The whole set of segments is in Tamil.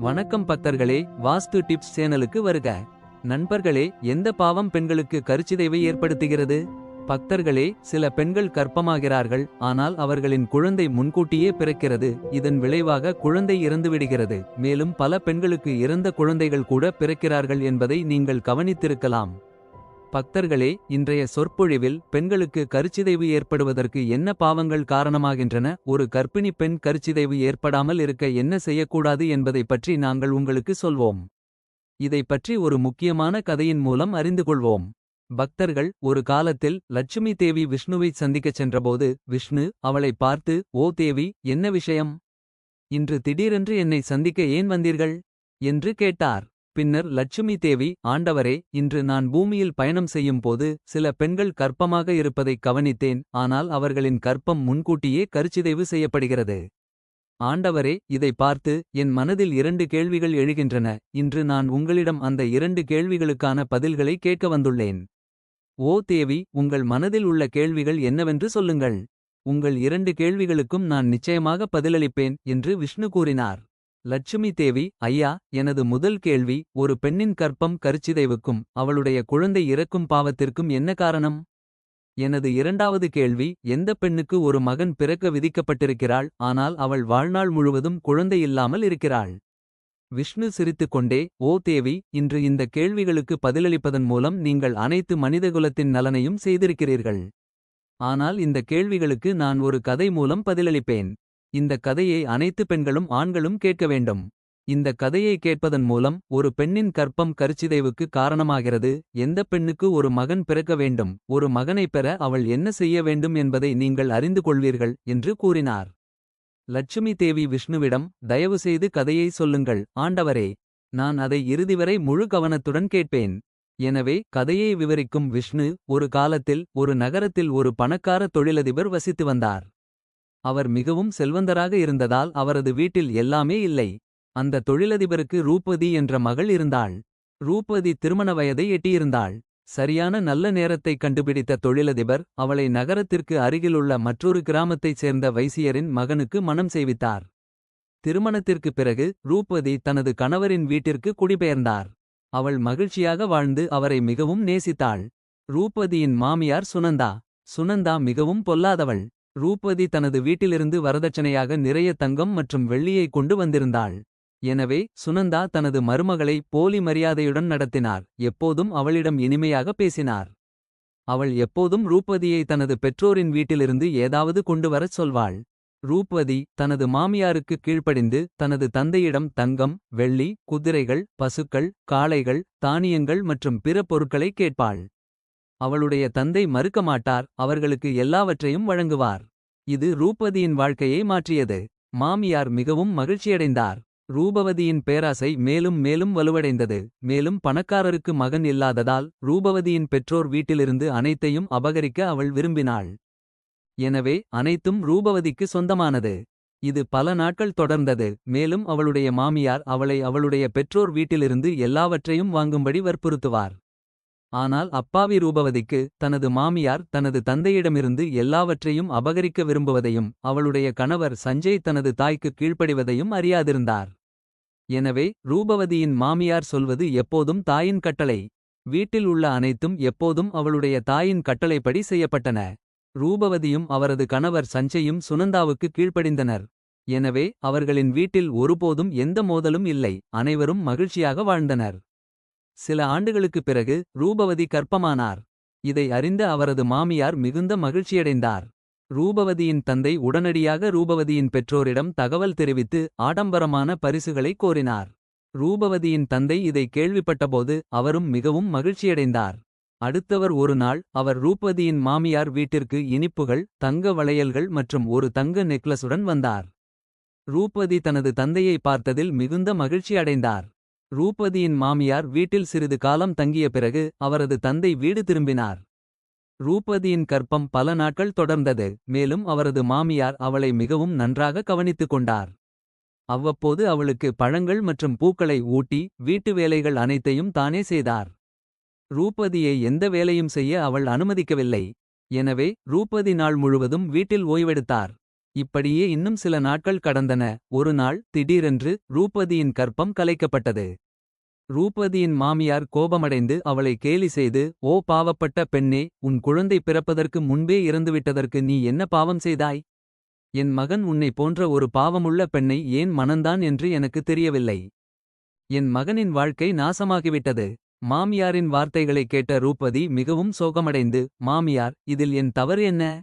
வணக்கம் பக்தர்களே வாஸ்து டிப்ஸ் சேனலுக்கு வருக. நண்பர்களே எந்த பாவம் பெண்களுக்கு கருச்சிதைவை ஏற்படுத்துகிறது? பக்தர்களே சில பெண்கள் கற்பமாகிறார்கள் ஆனால் அவர்களின் குழந்தை முன்கூட்டியே பிறக்கிறது. இதன் விளைவாக குழந்தை இறந்துவிடுகிறது. மேலும் பல பெண்களுக்கு இறந்த குழந்தைகள் கூட பிறக்கிறார்கள் என்பதை நீங்கள் கவனித்திருக்கலாம். பக்தர்களே இன்றைய சொற்பொழிவில் பெண்களுக்கு கருச்சிதைவு ஏற்படுவதற்கு என்ன பாவங்கள் காரணமாகின்றன ஒரு கர்ப்பிணி பெண் கருச்சிதைவு ஏற்படாமல் இருக்க என்ன செய்யக்கூடாது என்பதை பற்றி நாங்கள் உங்களுக்கு சொல்வோம். இதை பற்றி ஒரு முக்கியமான கதையின் மூலம் அறிந்து கொள்வோம். பக்தர்கள் ஒரு காலத்தில் லட்சுமி தேவி விஷ்ணுவைச் சந்திக்கச் சென்றபோது விஷ்ணு அவளை பார்த்து ஓ தேவி என்ன விஷயம்? இன்று திடீரென்று என்னை சந்திக்க ஏன் வந்தீர்கள்? என்று கேட்டார். பின்னர் லட்சுமி தேவி ஆண்டவரே இன்று நான் பூமியில் பயணம் செய்யும் போது சில பெண்கள் கற்பமாக இருப்பதைக் கவனித்தேன் ஆனால் அவர்களின் கற்பம் முன்கூட்டியே கருச்சிதைவு செய்யப்படுகிறது. ஆண்டவரே இதை பார்த்து என் மனதில் இரண்டு கேள்விகள் எழுகின்றன. இன்று நான் உங்களிடம் அந்த இரண்டு கேள்விகளுக்கான பதில்களை கேட்க வந்துள்ளேன். ஓ தேவி உங்கள் மனதில் உள்ள கேள்விகள் என்னவென்று சொல்லுங்கள். உங்கள் இரண்டு கேள்விகளுக்கும் நான் நிச்சயமாக பதிலளிப்பேன் என்று விஷ்ணு கூறினார். லட்சுமி தேவி ஐயா எனது முதல் கேள்வி ஒரு பெண்ணின் கற்பம் கருச்சிதைவுக்கும் அவளுடைய குழந்தை இறக்கும் பாவத்திற்கும் என்ன காரணம்? எனது இரண்டாவது கேள்வி எந்த பெண்ணுக்கு ஒரு மகன் பிறக்க விதிக்கப்பட்டிருக்கிறாள் ஆனால் அவள் வாழ்நாள் முழுவதும் குழந்தை இல்லாமல் இருக்கிறாள்? விஷ்ணு சிரித்துக்கொண்டே ஓ தேவி இன்று இந்த கேள்விகளுக்கு பதிலளிப்பதன் மூலம் நீங்கள் அனைத்து மனிதகுலத்தின் நலனையும் செய்திருக்கிறீர்கள். ஆனால் இந்த கேள்விகளுக்கு நான் ஒரு கதை மூலம் பதிலளிப்பேன். இந்த கதையை அனைத்து பெண்களும் ஆண்களும் கேட்க வேண்டும். இந்த கதையை கேட்பதன் மூலம் ஒரு பெண்ணின் கற்பம் கருச்சிதைவுக்கு காரணமாகிறது. எந்த பெண்ணுக்கு ஒரு மகன் பிறக்க வேண்டும் ஒரு மகனைப் பெற அவள் என்ன செய்ய வேண்டும் என்பதை நீங்கள் அறிந்து கொள்வீர்கள் என்று கூறினார். லட்சுமி தேவி விஷ்ணுவிடம் தயவுசெய்து கதையை சொல்லுங்கள் ஆண்டவரே நான் அதை இறுதிவரை முழு கவனத்துடன் கேட்பேன். எனவே கதையை விவரிக்கும் விஷ்ணு ஒரு காலத்தில் ஒரு நகரத்தில் ஒரு பணக்கார தொழிலதிபர் வசித்து வந்தார். அவர் மிகவும் செல்வந்தராக இருந்ததால் அவரது வீட்டில் எல்லாமே இல்லை. அந்த தொழிலதிபருக்கு ரூபதி என்ற மகள் இருந்தாள். ரூபதி திருமண வயதை எட்டியிருந்தாள். சரியான நல்ல நேரத்தை கண்டுபிடித்த தொழிலதிபர் அவளை நகரத்திற்கு அருகிலுள்ள மற்றொரு கிராமத்தைச் சேர்ந்த வைசியரின் மகனுக்கு மனம் செய்வித்தார். திருமணத்திற்குப் பிறகு ரூபதி தனது கணவரின் வீட்டிற்கு குடிபெயர்ந்தார். அவள் மகிழ்ச்சியாக வாழ்ந்து அவரை மிகவும் நேசித்தாள். ரூபதியின் மாமியார் சுனந்தா சுனந்தா மிகவும் பொல்லாதவள். ரூபதி தனது வீட்டிலிருந்து வரதட்சணையாக நிறைய தங்கம் மற்றும் வெள்ளியை கொண்டு வந்திருந்தாள். எனவே சுனந்தா தனது மருமகளை போலி மரியாதையுடன் நடத்தினார். எப்போதும் அவளிடம் இனிமையாக பேசினார். அவள் எப்போதும் ரூபதியை தனது பெற்றோரின் வீட்டிலிருந்து ஏதாவது கொண்டு வரச் சொல்வாள். ரூபதி தனது மாமியாருக்கு கீழ்ப்படிந்து தனது தந்தையிடம் தங்கம் வெள்ளி குதிரைகள் பசுக்கள் காளைகள் தானியங்கள் மற்றும் பிற பொருட்களை கேட்பாள். அவளுடைய தந்தை மறுக்க மாட்டார் அவர்களுக்கு எல்லாவற்றையும் வழங்குவார். இது ரூபதியின் வாழ்க்கையை மாற்றியது. மாமியார் மிகவும் மகிழ்ச்சியடைந்தார். ரூபவதியின் பேராசை மேலும் மேலும் வலுவடைந்தது. மேலும் பணக்காரருக்கு மகன் இல்லாததால் ரூபவதியின் பெற்றோர் வீட்டிலிருந்து அனைத்தையும் அபகரிக்க அவள் விரும்பினாள். எனவே அனைத்தும் ரூபவதிக்கு சொந்தமானது. இது பல நாட்கள் தொடர்ந்தது. மேலும் அவளுடைய மாமியார் அவளை அவளுடைய பெற்றோர் வீட்டிலிருந்து எல்லாவற்றையும் வாங்கும்படி வற்புறுத்துவார். ஆனால் அப்பாவி ரூபவதிக்கு தனது மாமியார் தனது தந்தையிடமிருந்து எல்லாவற்றையும் அபகரிக்க விரும்புவதையும் அவளுடைய கணவர் சஞ்சய் தனது தாய்க்கு கீழ்ப்படிவதையும் அறியாதிருந்தார். எனவே ரூபவதியின் மாமியார் சொல்வது எப்போதும் தாயின் கட்டளை. வீட்டில் உள்ள அனைத்தும் எப்போதும் அவளுடைய தாயின் கட்டளைப்படி செய்யப்பட்டன. ரூபவதியும் அவரது கணவர் சஞ்சயும் சுனந்தாவுக்கு கீழ்ப்படிந்தனர். எனவே அவர்களின் வீட்டில் ஒருபோதும் எந்த மோதலும் இல்லை. அனைவரும் மகிழ்ச்சியாக வாழ்ந்தனர். சில ஆண்டுகளுக்குப் பிறகு ரூபவதி கற்பமானார் இதை அறிந்த அவரது மாமியார் மிகுந்த மகிழ்ச்சியடைந்தார். ரூபவதியின் தந்தை உடனடியாக ரூபவதியின் பெற்றோரிடம் தகவல் தெரிவித்து ஆடம்பரமான பரிசுகளை கோரினார். ரூபவதியின் தந்தை இதை கேள்விப்பட்டபோது அவரும் மிகவும் மகிழ்ச்சியடைந்தார். அடுத்தவர் ஒரு நாள் அவர் ரூபதியின் மாமியார் வீட்டிற்கு இனிப்புகள் தங்க வளையல்கள் மற்றும் ஒரு தங்க நெக்லஸுடன் வந்தார். ரூபதி தனது தந்தையை பார்த்ததில் மிகுந்த மகிழ்ச்சி அடைந்தார் ரூபதியின் மாமியார் வீட்டில் சிறிது காலம் தங்கிய பிறகு அவரது தந்தை வீடு திரும்பினார். ரூபதியின் கற்பம் பல நாட்கள் தொடர்ந்தது மேலும் அவரது மாமியார் அவளை மிகவும் நன்றாக கவனித்துக் கொண்டார். அவ்வப்போது அவளுக்கு பழங்கள் மற்றும் பூக்களை ஊட்டி வீட்டு வேலைகள் அனைத்தையும் தானே செய்தார். ரூபதியை எந்த வேலையும் செய்ய அவள் அனுமதிக்கவில்லை. எனவே ரூபதி நாள் முழுவதும் வீட்டில் ஓய்வெடுத்தார். இப்படியே இன்னும் சில நாட்கள் கடந்தன. ஒரு நாள் திடீரென்று ரூபதியின் கற்பம் கலைக்கப்பட்டது. ரூபதியின் மாமியார் கோபமடைந்து அவளை கேலி செய்து ஓ பாவப்பட்ட பெண்ணே உன் குழந்தை பிறப்பதற்கு முன்பே இறந்துவிட்டதற்கு நீ என்ன பாவம் செய்தாய்? என் மகன் உன்னை போன்ற ஒரு பாவமுள்ள பெண்ணை ஏன் மணந்தான் என்று எனக்கு தெரியவில்லை. என் மகனின் வாழ்க்கை நாசமாகிவிட்டது. மாமியாரின் வார்த்தைகளைக் கேட்ட ரூபதி மிகவும் சோகமடைந்து மாமியார் இதில் என் தவறு என்ன?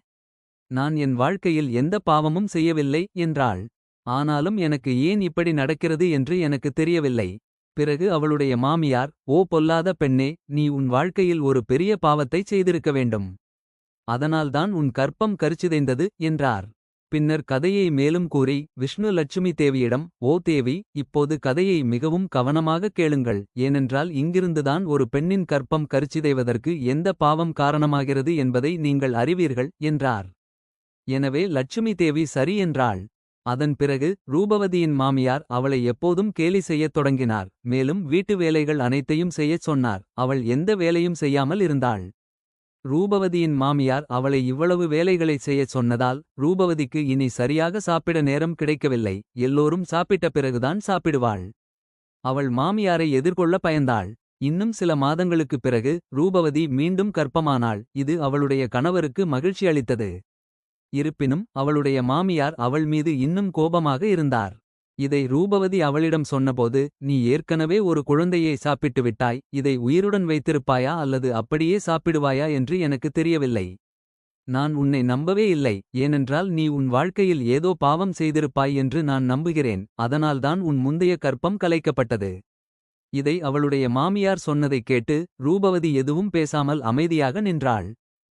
நான் என் வாழ்க்கையில் எந்த பாவமும் செய்யவில்லை என்றாள். ஆனாலும் எனக்கு ஏன் இப்படி நடக்கிறது என்று எனக்கு தெரியவில்லை. பிறகு அவளுடைய மாமியார் ஓ பொல்லாத பெண்ணே நீ உன் வாழ்க்கையில் ஒரு பெரிய பாவத்தைச் செய்திருக்க வேண்டும். அதனால்தான் உன் கற்பம் கரிச்சிதைந்தது என்றார். பின்னர் கதையை மேலும் கூறி விஷ்ணு லட்சுமி தேவியிடம் ஓ தேவி இப்போது கதையை மிகவும் கவனமாக கேளுங்கள். ஏனென்றால் இங்கிருந்துதான் ஒரு பெண்ணின் கற்பம் கரிச்சிதைவதற்கு எந்த பாவம் காரணமாகிறது என்பதை நீங்கள் அறிவீர்கள் என்றார். எனவே லட்சுமி தேவி சரி என்றாள். அதன் பிறகு ரூபவதியின் மாமியார் அவளை எப்போதும் கேலி செய்யத் தொடங்கினார். மேலும் வீட்டு வேலைகள் அனைத்தையும் செய்யச் சொன்னார். அவள் எந்த வேலையும் செய்யாமல் இருந்தாள். ரூபவதியின் மாமியார் அவளை இவ்வளவு வேலைகளை செய்யச் சொன்னதால் ரூபவதிக்கு இனி சரியாக சாப்பிட நேரம் கிடைக்கவில்லை. எல்லோரும் சாப்பிட்ட பிறகுதான் சாப்பிடுவாள். அவள் மாமியாரை எதிர்கொள்ள பயந்தாள். இன்னும் சில மாதங்களுக்குப் பிறகு ரூபவதி மீண்டும் கற்பமானாள் இது அவளுடைய கணவருக்கு மகிழ்ச்சி அளித்தது. இருப்பினும் அவளுடைய மாமியார் அவள் மீது இன்னும் கோபமாக இருந்தார். இதை ரூபவதி அவளிடம் சொன்னபோது நீ ஏற்கனவே ஒரு குழந்தையை சாப்பிட்டு விட்டாய் இதை உயிருடன் வைத்திருப்பாயா அல்லது அப்படியே சாப்பிடுவாயா என்று எனக்கு தெரியவில்லை. நான் உன்னை நம்பவே இல்லை ஏனென்றால் நீ உன் வாழ்க்கையில் ஏதோ பாவம் செய்திருப்பாய் என்று நான் நம்புகிறேன் அதனால்தான் உன் முந்தைய கற்பம் கலைக்கப்பட்டது. இதை அவளுடைய மாமியார் சொன்னதைக் கேட்டு ரூபவதி எதுவும் பேசாமல் அமைதியாக நின்றாள்.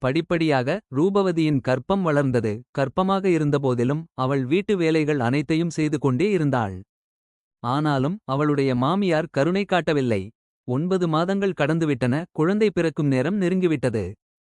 படிப்படியாக ரூபவதியின் கற்பம் வளர்ந்தது. கற்பமாக இருந்தபோதிலும் அவள் வீட்டு வேலைகள் அனைத்தையும் செய்து கொண்டே இருந்தாள். ஆனாலும் அவளுடைய மாமியார் கருணை காட்டவில்லை. ஒன்பது மாதங்கள் கடந்துவிட்டன. குழந்தை பிறக்கும் நேரம் நெருங்கிவிட்டது.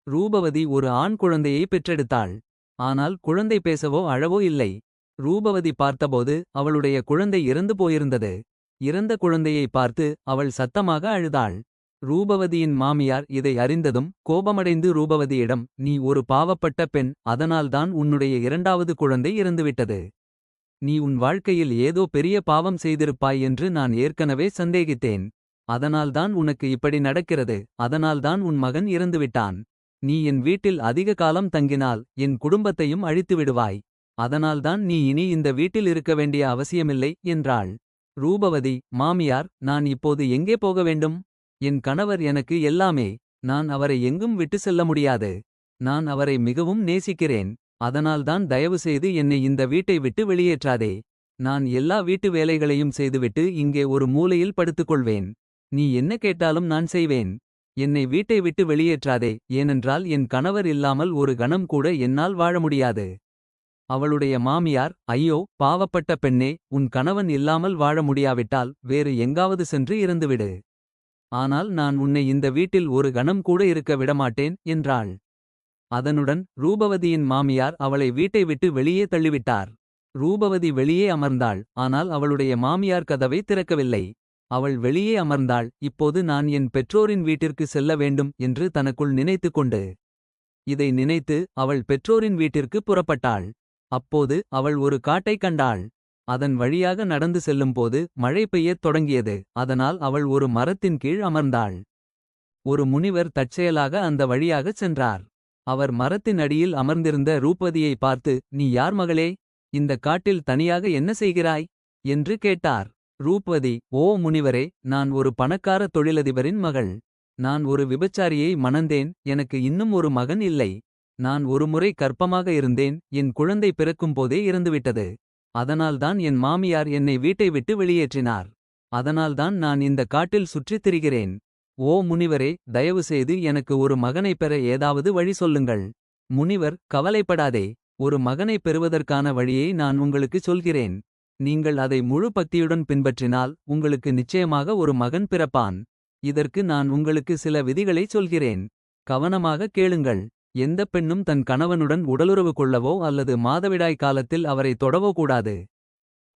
ரூபவதி ஒரு ஆண் குழந்தையை பெற்றெடுத்தாள். ஆனால் குழந்தை பேசவோ அழவோ இல்லை. ரூபவதி பார்த்தபோது அவளுடைய குழந்தை இறந்து போயிருந்தது. இறந்த குழந்தையை பார்த்து அவள் சத்தமாக அழுதாள். ரூபவதியின் மாமியார் இதை அறிந்ததும் கோபமடைந்து ரூபவதியிடம் நீ ஒரு பாவப்பட்ட பெண் அதனால்தான் உன்னுடைய இரண்டாவது குழந்தை இறந்துவிட்டது. நீ உன் வாழ்க்கையில் ஏதோ பெரிய பாவம் செய்திருப்பாய் என்று நான் ஏற்கனவே சந்தேகித்தேன். அதனால்தான் உனக்கு இப்படி நடக்கிறது அதனால்தான் உன் மகன் இறந்துவிட்டான். நீ என் வீட்டில் அதிக காலம் தங்கினால் என் குடும்பத்தையும் அழித்து விடுவாய். அதனால்தான் நீ இனி இந்த வீட்டில் இருக்க வேண்டிய அவசியமில்லை என்றாள். ரூபவதி மாமியார் நான் இப்போது எங்கே போக வேண்டும்? என் கணவர் எனக்கு எல்லாமே நான் அவரை எங்கும் விட்டு செல்ல முடியாது. நான் அவரை மிகவும் நேசிக்கிறேன் அதனால்தான் தயவுசெய்து என்னை இந்த வீட்டை விட்டு வெளியேற்றாதே. நான் எல்லா வீட்டு வேலைகளையும் செய்துவிட்டு இங்கே ஒரு மூலையில் படுத்துக்கொள்வேன். நீ என்ன கேட்டாலும் நான் செய்வேன். என்னை வீட்டை விட்டு வெளியேற்றாதே ஏனென்றால் என் கணவர் இல்லாமல் ஒரு கணம் கூட என்னால் வாழ முடியாது. அவளுடைய மாமியார் ஐயோ பாவப்பட்ட பெண்ணே உன் கணவன் இல்லாமல் வாழ முடியாவிட்டால் வேறு எங்காவது சென்று இறந்துவிடு. ஆனால் நான் உன்னை இந்த வீட்டில் ஒரு கணம் கூட இருக்க விடமாட்டேன் என்றாள். அதனுடன் ரூபவதியின் மாமியார் அவளை வீட்டை விட்டு வெளியே தள்ளிவிட்டார். ரூபவதி வெளியே அமர்ந்தாள் ஆனால் அவளுடைய மாமியார் கதவை திறக்கவில்லை. அவள் வெளியே அமர்ந்தாள் இப்போது நான் என் பெற்றோரின் வீட்டிற்கு செல்ல வேண்டும் என்று தனக்குள் நினைத்து கொண்டு. இதை நினைத்து அவள் பெற்றோரின் வீட்டிற்கு புறப்பட்டாள். அப்போது அவள் ஒரு காட்டைக் கண்டாள். அதன் வழியாக நடந்து செல்லும்போது மழை பெய்யத் தொடங்கியது. அதனால் அவள் ஒரு மரத்தின் கீழ் அமர்ந்தாள். ஒரு முனிவர் தற்செயலாக அந்த வழியாகச் சென்றார். அவர் மரத்தின் அடியில் அமர்ந்திருந்த ரூபதியை பார்த்து நீ யார் மகளே? இந்த காட்டில் தனியாக என்ன செய்கிறாய்? என்று கேட்டார். ரூபதி ஓ முனிவரே நான் ஒரு பணக்கார தொழிலதிபரின் மகள். நான் ஒரு விபச்சாரியை மணந்தேன். எனக்கு இன்னும் ஒரு மகன் இல்லை. நான் ஒருமுறை கற்பமாக இருந்தேன். என் குழந்தை பிறக்கும்போதே இறந்துவிட்டது. அதனால்தான் என் மாமியார் என்னை வீட்டை விட்டு வெளியேற்றினார். அதனால்தான் நான் இந்த காட்டில் சுற்றித் திரிகிறேன். ஓ முனிவரே தயவுசெய்து எனக்கு ஒரு மகனைப் பெற ஏதாவது வழி சொல்லுங்கள். முனிவர் கவலைப்படாதே. ஒரு மகனைப் பெறுவதற்கான வழியை நான் உங்களுக்குச் சொல்கிறேன். நீங்கள் அதை முழு பக்தியுடன் பின்பற்றினால் உங்களுக்கு நிச்சயமாக ஒரு மகன் பிறப்பான். இதற்கு நான் உங்களுக்கு சில விதிகளைச் சொல்கிறேன். கவனமாக கேளுங்கள். எந்த பெண்ணும் தன் கணவனுடன் உடலுறவு கொள்ளவோ அல்லது மாதவிடாய் காலத்தில் அவரை தொடவோ கூடாது.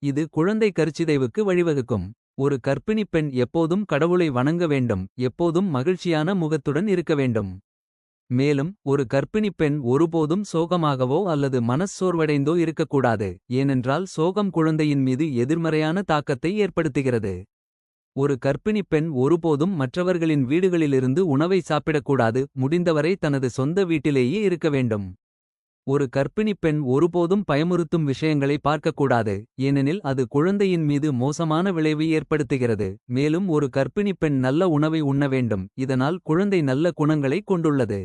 இது குழந்தை கருச்சிதைவுக்கு வழிவகுக்கும். ஒரு கர்ப்பிணிப் பெண் எப்போதும் கடவுளை வணங்க வேண்டும் எப்போதும் மகிழ்ச்சியான முகத்துடன் இருக்க வேண்டும். மேலும் ஒரு கர்ப்பிணிப் பெண் ஒருபோதும் சோகமாகவோ அல்லது மனச்சோர்வடைந்தோ இருக்கக்கூடாது ஏனென்றால் சோகம் குழந்தையின் மீது எதிர்மறையான தாக்கத்தை ஏற்படுத்துகிறது. ஒரு கர்ப்பிணிப் பெண் ஒருபோதும் மற்றவர்களின் வீடுகளிலிருந்து உணவை சாப்பிடக்கூடாது முடிந்தவரை தனது சொந்த வீட்டிலேயே இருக்க வேண்டும். ஒரு கர்ப்பிணிப் பெண் ஒருபோதும் பயமுறுத்தும் விஷயங்களை பார்க்கக்கூடாது ஏனெனில் அது குழந்தையின் மீது மோசமான விளைவை ஏற்படுத்துகிறது. மேலும் ஒரு கர்ப்பிணிப் பெண் நல்ல உணவை உண்ண வேண்டும் இதனால் குழந்தை நல்ல குணங்களை கொண்டுள்ளது.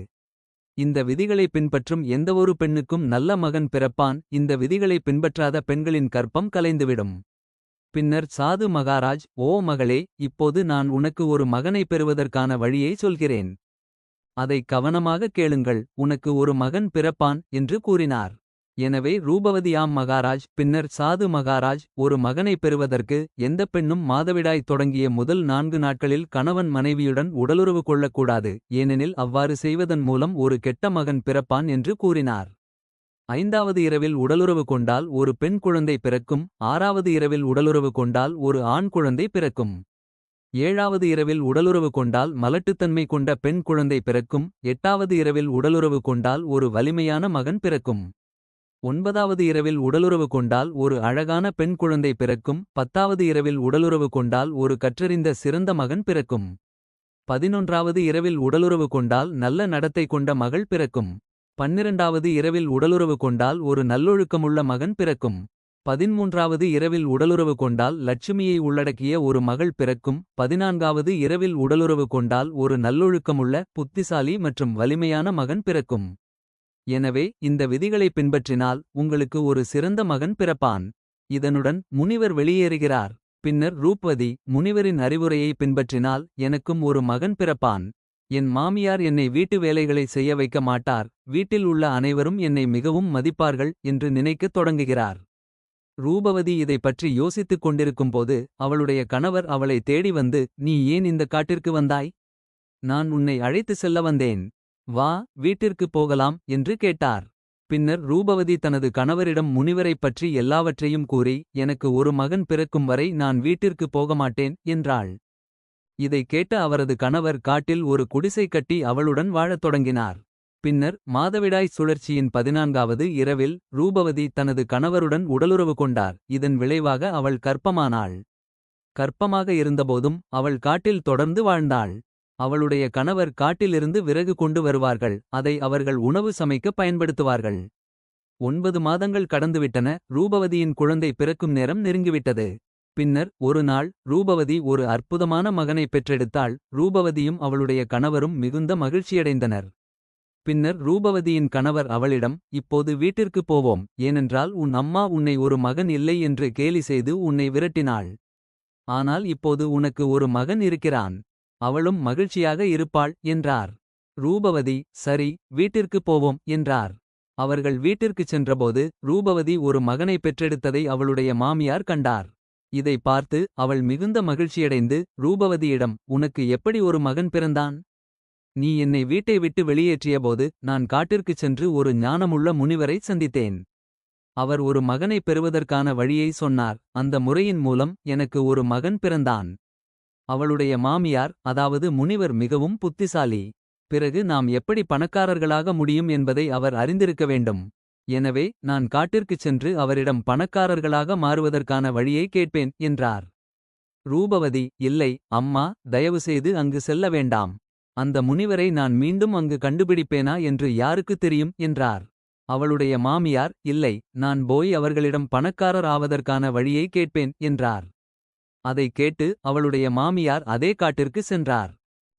இந்த விதிகளை பின்பற்றும் எந்தவொரு பெண்ணுக்கும் நல்ல மகன் பிறப்பான் இந்த விதிகளை பின்பற்றாத பெண்களின் கற்பம் கலைந்துவிடும். பின்னர் சாது மகாராஜ் ஓ மகளே இப்போது நான் உனக்கு ஒரு மகனை பெறுவதற்கான வழியை சொல்கிறேன். அதை கவனமாக கேளுங்கள் உனக்கு ஒரு மகன் பிறப்பான் என்று கூறினார். எனவே ரூபவதியாம் மகாராஜ் பின்னர் சாது மகாராஜ் ஒரு மகனை பெறுவதற்கு எந்த பெண்ணும் மாதவிடாய் தொடங்கிய முதல் நான்கு நாட்களில் கணவன் மனைவியுடன் உடலுறவு கொள்ளக்கூடாது ஏனெனில் அவ்வாறு செய்வதன் மூலம் ஒரு கெட்ட மகன் பிறப்பான் என்று கூறினார். ஐந்தாவது இரவில் உடலுறவு கொண்டால் ஒரு பெண் குழந்தை பிறக்கும் ஆறாவது இரவில் உடலுறவு கொண்டால் ஒரு ஆண் குழந்தை பிறக்கும். ஏழாவது இரவில் உடலுறவு கொண்டால் மலட்டுத்தன்மை கொண்ட பெண் குழந்தை பிறக்கும் எட்டாவது இரவில் உடலுறவு கொண்டால் ஒரு வலிமையான மகன் பிறக்கும். ஒன்பதாவது இரவில் உடலுறவு கொண்டால் ஒரு அழகான பெண் குழந்தை பிறக்கும் பத்தாவது இரவில் உடலுறவு கொண்டால் ஒரு கற்றறிந்த சிறந்த மகன் பிறக்கும். பதினொன்றாவது இரவில் உடலுறவு கொண்டால் நல்ல நடத்தை கொண்ட மகள் பிறக்கும். பன்னிரண்டாவது இரவில் உடலுறவு கொண்டால் ஒரு நல்லொழுக்கமுள்ள மகன் பிறக்கும். பதின்மூன்றாவது இரவில் உடலுறவு கொண்டால் லட்சுமியை உள்ளடக்கிய ஒரு மகள் பிறக்கும். பதினான்காவது இரவில் உடலுறவு கொண்டால் ஒரு நல்லொழுக்கமுள்ள புத்திசாலி மற்றும் வலிமையான மகன் பிறக்கும். எனவே இந்த விதிகளை பின்பற்றினால் உங்களுக்கு ஒரு சிறந்த மகன் பிறப்பான். இதனுடன் முனிவர் வெளியேறுகிறார். பின்னர் ரூப்வதி முனிவரின் அறிவுரையை பின்பற்றினால் எனக்கும் ஒரு மகன் பிறப்பான். என் மாமியார் என்னை வீட்டு வேலைகளை செய்ய வைக்க மாட்டார். வீட்டில் உள்ள அனைவரும் என்னை மிகவும் மதிப்பார்கள் என்று நினைக்கத் தொடங்குகிறார். ரூபவதி இதை பற்றி யோசித்துக் கொண்டிருக்கும்போது அவளுடைய கணவர் அவளை தேடி வந்து நீ ஏன் இந்த காட்டிற்கு வந்தாய்? நான் உன்னை அழைத்து செல்ல வந்தேன். வா வீட்டிற்குப் போகலாம் என்று கேட்டார். பின்னர் ரூபவதி தனது கணவரிடம் முனிவரைப் பற்றி எல்லாவற்றையும் கூறி எனக்கு ஒரு மகன் பிறக்கும் வரை நான் வீட்டிற்குப் போகமாட்டேன் என்றாள். இதை கேட்ட அவரது கணவர் காட்டில் ஒரு குடிசை கட்டி அவளுடன் வாழத் தொடங்கினார். பின்னர் மாதவிடாய் சுழற்சியின் பதினான்காவது இரவில் ரூபவதி தனது கணவருடன் உடலுறவு கொண்டார். இதன் விளைவாக அவள் கற்பமானாள் கற்பமாக இருந்தபோதும் அவள் காட்டில் தொடர்ந்து வாழ்ந்தாள். அவளுடைய கணவர் காட்டிலிருந்து விறகு கொண்டு வருவார்கள். அதை அவர்கள் உணவு சமைக்க பயன்படுத்துவார்கள். ஒன்பது மாதங்கள் கடந்துவிட்டன. ரூபவதியின் குழந்தை பிறக்கும் நேரம் நெருங்கிவிட்டது. பின்னர் ஒரு நாள் ரூபவதி ஒரு அற்புதமான மகனை பெற்றெடுத்தாள். ரூபவதியும் அவளுடைய கணவரும் மிகுந்த மகிழ்ச்சியடைந்தனர். பின்னர் ரூபவதியின் கணவர் அவளிடம் இப்போது வீட்டிற்குப் போவோம். ஏனென்றால் உன் அம்மா உன்னை ஒரு மகன் இல்லை என்று கேலி செய்து உன்னை விரட்டினாள். ஆனால் இப்போது உனக்கு ஒரு மகன் இருக்கிறான். அவளும் மகிழ்ச்சியாக இருப்பாள் என்றார். ரூபவதி சரி வீட்டிற்குப் போவோம் என்றார். அவர்கள் வீட்டிற்குச் சென்றபோது ரூபவதி ஒரு மகனை பெற்றெடுத்ததை அவளுடைய மாமியார் கண்டார். இதை பார்த்து அவள் மிகுந்த மகிழ்ச்சியடைந்து ரூபவதியிடம் உனக்கு எப்படி ஒரு மகன் பிறந்தான்? நீ என்னை வீட்டை விட்டு வெளியேற்றியபோது நான் காட்டிற்குச் சென்று ஒரு ஞானமுள்ள முனிவரை சந்தித்தேன். அவர் ஒரு மகனை பெறுவதற்கான வழியை சொன்னார். அந்த முறையின் மூலம் எனக்கு ஒரு மகன் பிறந்தான். அவளுடைய மாமியார் அதாவது முனிவர் மிகவும் புத்திசாலி. பிறகு நாம் எப்படி பணக்காரர்களாக முடியும் என்பதை அவர் அறிந்திருக்க வேண்டும். எனவே நான் காட்டிற்குச் சென்று அவரிடம் பணக்காரர்களாக மாறுவதற்கான வழியை கேட்பேன் என்றார். ரூபவதி இல்லை அம்மா தயவுசெய்து அங்கு செல்ல வேண்டாம். அந்த முனிவரை நான் மீண்டும் அங்கு கண்டுபிடிப்பேனா என்று யாருக்கு தெரியும் என்றார். அவளுடைய மாமியார் இல்லை நான் போய் அவர்களிடம் பணக்காரர் ஆவதற்கான வழியை கேட்பேன் என்றார். அதைக் கேட்டு அவளுடைய மாமியார் அதே காட்டிற்கு சென்றார்.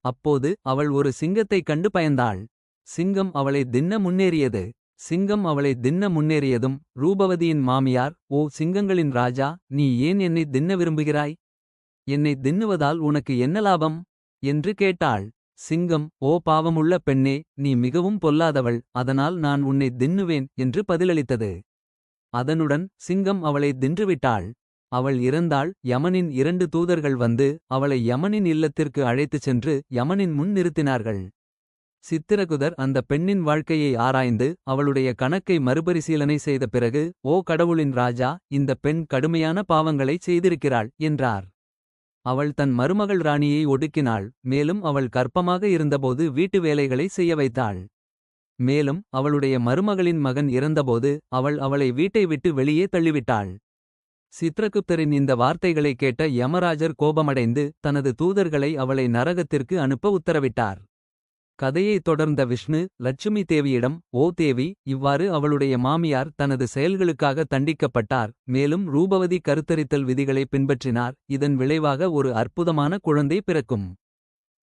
அப்போது அவள் ஒரு சிங்கத்தைக் கண்டு பயந்தாள். சிங்கம் அவளை தின்ன முன்னேறியது. சிங்கம் அவளை தின்ன முன்னேறியதும் ரூபவதியின் மாமியார் ஓ சிங்கங்களின் ராஜா நீ ஏன் என்னை தின்ன விரும்புகிறாய்? என்னை தின்னுவதால் உனக்கு என்ன லாபம்? என்று கேட்டாள். சிங்கம் ஓ பாவமுள்ள பெண்ணே நீ மிகவும் பொல்லாதவள் அதனால் நான் உன்னை தின்னுவேன் என்று பதிலளித்தது. அதனுடன் சிங்கம் அவளை தின்றுவிட்டாள். அவள் இறந்தாள். யமனின் இரண்டு தூதர்கள் வந்து அவளை யமனின் இல்லத்திற்கு அழைத்துச் சென்று யமனின் முன் நிறுத்தினார்கள். சித்திரகுதர் அந்த பெண்ணின் வாழ்க்கையை ஆராய்ந்து அவளுடைய கணக்கை மறுபரிசீலனை செய்த பிறகு ஓ கடவுளின் ராஜா இந்த பெண் கடுமையான பாவங்களைச் செய்திருக்கிறாள் என்றார். அவள் தன் மருமகள் ராணியை ஒடுக்கினாள் மேலும் அவள் கற்பமாக இருந்தபோது வீட்டு வேலைகளை செய்ய வைத்தாள். மேலும் அவளுடைய மருமகளின் மகன் இறந்தபோது அவள் அவளை வீட்டை விட்டு வெளியே தள்ளிவிட்டாள். சித்ரகுப்தரின் இந்த வார்த்தைகளை கேட்ட யமராஜர் கோபமடைந்து தனது தூதர்களை அவளை நரகத்திற்கு அனுப்ப உத்தரவிட்டார். கதையைத் தொடர்ந்த விஷ்ணு லட்சுமி தேவியிடம் ஓ தேவி இவ்வாறு அவளுடைய மாமியார் தனது செயல்களுக்காக தண்டிக்கப்பட்டார் மேலும் ரூபவதி கருத்தரித்தல் விதிகளை பின்பற்றினார் இதன் விளைவாக ஒரு அற்புதமான குழந்தை பிறக்கும்.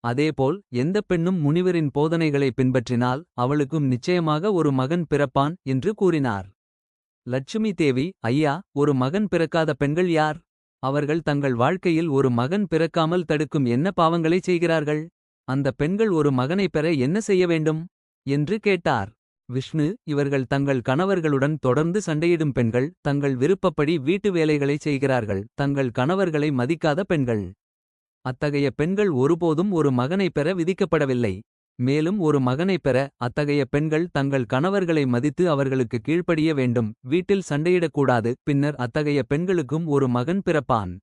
அதேபோல் எந்த பெண்ணும் முனிவரின் போதனைகளை பின்பற்றினால் அவளுக்கும் நிச்சயமாக ஒரு மகன் பிறப்பான் என்று கூறினார். லட்சுமி தேவி ஐயா ஒரு மகன் பிறக்காத பெண்கள் யார்? அவர்கள் தங்கள் வாழ்க்கையில் ஒரு மகன் பிறக்காமல் தடுக்கும் என்ன பாவங்களைச் செய்கிறார்கள்? அந்த பெண்கள் ஒரு மகனை பெற என்ன செய்ய வேண்டும்? என்று கேட்டார். விஷ்ணு இவர்கள் தங்கள் கணவர்களுடன் தொடர்ந்து சண்டையிடும் பெண்கள் தங்கள் விருப்பப்படி வீட்டு வேலைகளைச் செய்கிறார்கள் தங்கள் கணவர்களை மதிக்காத பெண்கள். அத்தகைய பெண்கள் ஒருபோதும் ஒரு மகனை பெற விதிக்கப்படவில்லை. மேலும் ஒரு மகனை பெற அத்தகைய பெண்கள் தங்கள் கணவர்களை மதித்து அவர்களுக்கு கீழ்ப்படிய வேண்டும் வீட்டில் சண்டையிடக்கூடாது பின்னர் அத்தகைய பெண்களுக்கும் ஒரு மகன் பிறப்பான்.